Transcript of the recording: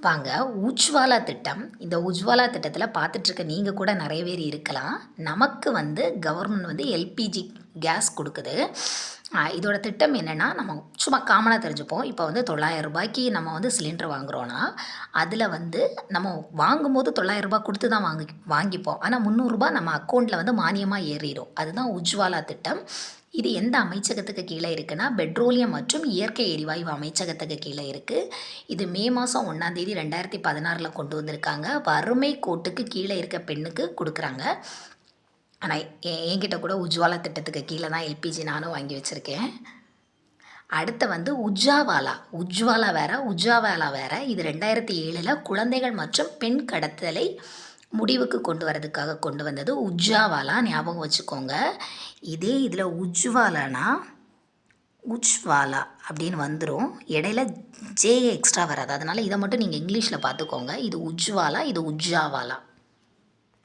வாங்க உஜ்வாலா திட்டம். இந்த உஜ்வாலா திட்டத்தில் பார்த்துட்ருக்க நீங்கள் கூட நிறைய பேர் இருக்கலாம். நமக்கு வந்து கவர்மெண்ட் வந்து எல்பிஜி கேஸ் கொடுக்குது. இதோட திட்டம் என்னென்னா நம்ம சும்மா காமனாக தெரிஞ்சுப்போம். இப்போ வந்து தொள்ளாயிரம் ரூபாய்க்கு நம்ம வந்து சிலிண்டர் வாங்குகிறோன்னா அதில் வந்து நம்ம வாங்கும்போது தொள்ளாயிரம் ரூபாய் கொடுத்து தான் வாங்கி வாங்கிப்போம். ஆனால் முந்நூறுரூபா நம்ம அக்கௌண்ட்டில் வந்து மானியமாக ஏறிடும் அதுதான் உஜ்வாலா திட்டம். இது எந்த அமைச்சகத்துக்கு கீழே இருக்குன்னா பெட்ரோலியம் மற்றும் இயற்கை எரிவாயு அமைச்சகத்துக்கு கீழே இருக்குது இது மே மாதம் ஒன்றாந்தேதி ரெண்டாயிரத்தி பதினாறில் கொண்டு வந்திருக்காங்க. வறுமை கோட்டுக்கு கீழே இருக்க பெண்ணுக்கு கொடுக்குறாங்க. ஆனால் என்கிட்ட கூட உஜ்வாலா திட்டத்துக்கு கீழே தான் எல்பிஜி நானும் வாங்கி வச்சுருக்கேன். அடுத்து வந்து உஜ்ஜாவாலா உஜ்வாலா வேற உஜ்ஜாவாலா வேற. இது ரெண்டாயிரத்தி ஏழில் குழந்தைகள் மற்றும் பெண் கடத்தலை முடிவுக்கு கொண்டு வரதுக்காக கொண்டு வந்தது உஜ்ஜாவாலா ஞாபகம் வச்சுக்கோங்க. இதே இதில் உஜ்வாலானா உஜ்வாலா அப்படின்னு வந்துடும் இடையில ஜே எக்ஸ்ட்ரா வராது. அதனால் இதை மட்டும் நீங்கள் இங்கிலீஷில் பார்த்துக்கோங்க. இது உஜ்வாலா இது உஜ்ஜாவாலா